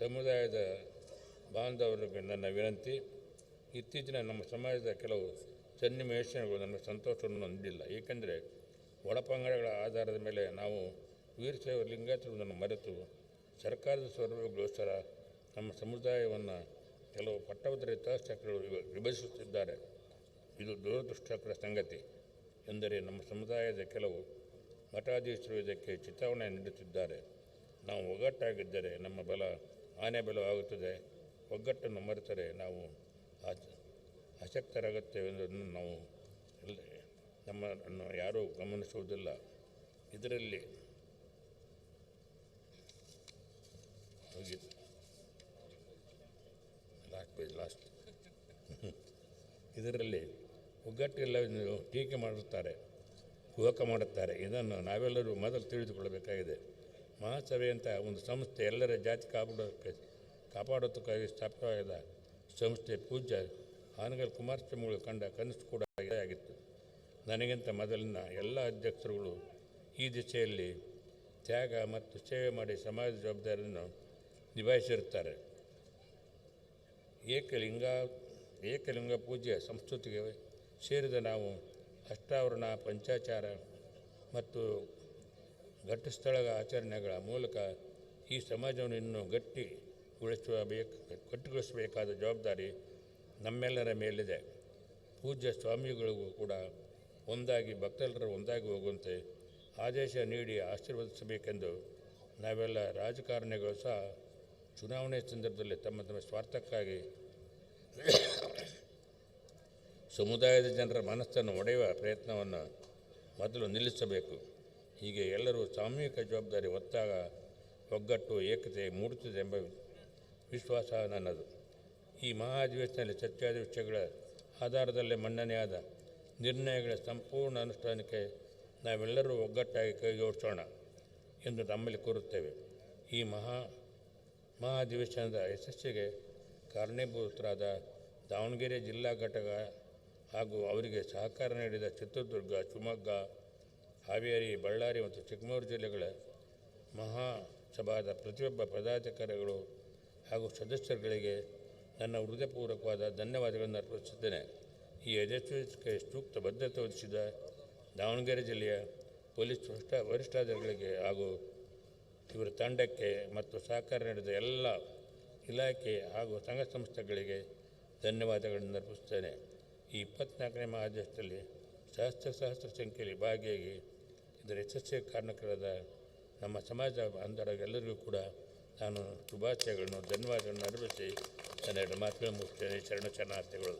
ಸಮುದಾಯದ ಬಾಂಧವರಿಗೆ ನನ್ನ ವಿನಂತಿ, ಇತ್ತೀಚಿನ ನಮ್ಮ ಸಮಾಜದ ಕೆಲವು ಸನ್ನಿವೇಶಗಳು ನನಗೆ ಸಂತೋಷವನ್ನು ನೀಡಿಲ್ಲ ಏಕೆಂದರೆ ಒಳಪಂಗಡಗಳ ಆಧಾರದ ಮೇಲೆ ನಾವು ವೀರಶೈವ ಲಿಂಗಾಯತರನ್ನು ಮರೆತು ಸರ್ಕಾರದ ಸೌಲಭ್ಯಗೋಸ್ಕರ ನಮ್ಮ ಸಮುದಾಯವನ್ನು ಕೆಲವು ಪಟ್ಟಭದ್ರ ಹಿತಾಸಕ್ತಿಗಳು ವಿಭ- ವಿಭಜಿಸುತ್ತಿದ್ದಾರೆ. ಇದು ದುರದೃಷ್ಟಕರ ಸಂಗತಿ. ಎಂದರೆ ನಮ್ಮ ಸಮುದಾಯದ ಕೆಲವು ಮಠಾಧೀಶರು ಇದಕ್ಕೆ ಚಿತಾವಣೆ ನೀಡುತ್ತಿದ್ದಾರೆ. ನಾವು ಒಗ್ಗಟ್ಟಾಗಿದ್ದರೆ ನಮ್ಮ ಬಲ ಆನೆ ಬಲವಾಗುತ್ತದೆ ಒಗ್ಗಟ್ಟನ್ನು ಮರೆತರೆ ನಾವು ಅಶಕ್ತರಾಗುತ್ತೇವೆ ಅಶಕ್ತರಾಗುತ್ತೇವೆಂದು ನಾವು ನಮ್ಮನ್ನು ಯಾರೂ ಗಮನಿಸುವುದಿಲ್ಲ. ಇದರಲ್ಲಿ ಲಾಸ್ಟ್ ಪೇಜ್ ಲಾಸ್ಟ್ ಇದರಲ್ಲಿ ಟೀಕೆ ಮಾಡುತ್ತಾರೆ ಕುಹಕ ಮಾಡುತ್ತಾರೆ. ಇದನ್ನು ನಾವೆಲ್ಲರೂ ಮೊದಲು ತಿಳಿದುಕೊಳ್ಳಬೇಕಾಗಿದೆ. ಮಹಾಸಭೆಯಂಥ ಒಂದು ಸಂಸ್ಥೆ ಎಲ್ಲರ ಜಾತಿ ಕಾಪಾಡೋದಕ್ಕೆ ಕಾಪಾಡೋದಕ್ಕಾಗಿ ಸ್ಥಾಪಿತವಾದ ಸಂಸ್ಥೆ ಪೂಜ್ಯ ಹಾನಗಲ್ ಕುಮಾರಸ್ವಾಮಿಗಳು ಕಂಡ ಕನಸು ಕೂಡ ಆಗಿತ್ತು. ನನಗಿಂತ ಮೊದಲಿನ ಎಲ್ಲ ಅಧ್ಯಕ್ಷರುಗಳು ಈ ದಿಶೆಯಲ್ಲಿ ತ್ಯಾಗ ಮತ್ತು ಸೇವೆ ಮಾಡಿ ಸಮಾಜ ಜವಾಬ್ದಾರಿಯನ್ನು ನಿಭಾಯಿಸಿರುತ್ತಾರೆ. ಏಕಲಿಂಗ ಏಕಲಿಂಗ ಪೂಜೆ ಸಂಸ್ಕೃತಿಗೆ ಸೇರಿದ ನಾವು ಅಷ್ಟಾವರಣ, ಪಂಚಾಚಾರ ಮತ್ತು ಘಟ್ಟಸ್ಥಳ ಆಚರಣೆಗಳ ಮೂಲಕ ಈ ಸಮಾಜವನ್ನು ಇನ್ನೂ ಗಟ್ಟಿಗೊಳಿಸುವ ಬೇಕು ಗಟ್ಟಿಗೊಳಿಸಬೇಕಾದ ಜವಾಬ್ದಾರಿ ನಮ್ಮೆಲ್ಲರ ಮೇಲಿದೆ. ಪೂಜ್ಯ ಸ್ವಾಮಿಗಳಿಗೂ ಕೂಡ ಒಂದಾಗಿ, ಭಕ್ತರೆಲ್ಲರೂ ಒಂದಾಗಿ ಹೋಗುವಂತೆ ಆದೇಶ ನೀಡಿ ಆಶೀರ್ವದಿಸಬೇಕೆಂದು ನಾವೆಲ್ಲ ರಾಜಕಾರಣಿಗಳು ಸಹ ಚುನಾವಣೆ ಸಂದರ್ಭದಲ್ಲಿ ತಮ್ಮ ತಮ್ಮ ಸ್ವಾರ್ಥಕ್ಕಾಗಿ ಸಮುದಾಯದ ಜನರ ಮನಸ್ಸನ್ನು ಒಡೆಯುವ ಪ್ರಯತ್ನವನ್ನು ಮೊದಲು ನಿಲ್ಲಿಸಬೇಕು. ಹೀಗೆ ಎಲ್ಲರೂ ಸಾಮೂಹಿಕ ಜವಾಬ್ದಾರಿ ಒತ್ತಾಗ ಒಗ್ಗಟ್ಟು, ಏಕತೆ ಮೂಡುತ್ತದೆ ಎಂಬ ವಿಶ್ವಾಸ ನನ್ನದು. ಈ ಮಹಾ ಅಧಿವೇಶನದಲ್ಲಿ ಚರ್ಚೆಯಾದ ವಿಷಯಗಳ ಆಧಾರದಲ್ಲೇ ಮನ್ನಣೆಯಾದ ನಿರ್ಣಯಗಳ ಸಂಪೂರ್ಣ ಅನುಷ್ಠಾನಕ್ಕೆ ನಾವೆಲ್ಲರೂ ಒಗ್ಗಟ್ಟಾಗಿ ಕೈಜೋಡಿಸೋಣ ಎಂದು ನಮ್ಮಲ್ಲಿ ಕೋರುತ್ತೇವೆ. ಈ ಮಹಾ ಮಹಾ ಅಧಿವೇಶನದ ಯಶಸ್ಸಿಗೆ ಕಾರಣೀಭೂತರಾದ ದಾವಣಗೆರೆ ಜಿಲ್ಲಾ ಘಟಕ ಹಾಗೂ ಅವರಿಗೆ ಸಹಕಾರ ನೀಡಿದ ಚಿತ್ರದುರ್ಗ, ಶಿವಮೊಗ್ಗ ಹಾವೇರಿ, ಬಳ್ಳಾರಿ ಮತ್ತು ಚಿಕ್ಕಮಗಳೂರು ಜಿಲ್ಲೆಗಳ ಮಹಾಸಭಾದ ಪ್ರತಿಯೊಬ್ಬ ಪದಾಧಿಕಾರಿಗಳು ಹಾಗೂ ಸದಸ್ಯರುಗಳಿಗೆ ನನ್ನ ಹೃದಯಪೂರ್ವಕವಾದ ಧನ್ಯವಾದಗಳನ್ನು ಅರ್ಪಿಸುತ್ತೇನೆ ಈ ಯಶಸ್ವಿಗೆ ಸೂಕ್ತ ಭದ್ರತೆ ಒದಗಿಸಿದ ದಾವಣಗೆರೆ ಜಿಲ್ಲೆಯ ಪೊಲೀಸ್ ವರಿಷ್ಠ ವರಿಷ್ಠಾಧಿಕಾರಿಗಳಿಗೆ ಹಾಗೂ ಇವರ ತಂಡಕ್ಕೆ ಮತ್ತು ಸಹಕಾರ ನೀಡಿದ ಎಲ್ಲ ಇಲಾಖೆ ಹಾಗೂ ಸಂಘ ಸಂಸ್ಥೆಗಳಿಗೆ ಧನ್ಯವಾದಗಳನ್ನು ಅರ್ಪಿಸುತ್ತೇನೆ. ಈ ಇಪ್ಪತ್ನಾಲ್ಕನೇ ಮಹಾದೇಶದಲ್ಲಿ ಸಹಸ್ರ ಸಹಸ್ರ ಸಂಖ್ಯೆಯಲ್ಲಿ ಭಾಗಿಯಾಗಿ ಇದರ ಯಶಸ್ಸಿಗೆ ಕಾರಣಕರಾದ ನಮ್ಮ ಸಮಾಜ ಬಾಂಧವರಿಗೆಲ್ಲರಿಗೂ ಕೂಡ ನಾನು ಶುಭಾಶಯಗಳನ್ನು, ಧನ್ಯವಾದಗಳನ್ನು ಅರ್ಪಿಸಿ ನನ್ನ ಎರಡು ಮಾತುಗಳನ್ನು ಮುಗಿಸ್ತೇನೆ. ಶರಣ ಶರಣಾರ್ಥಿಗಳು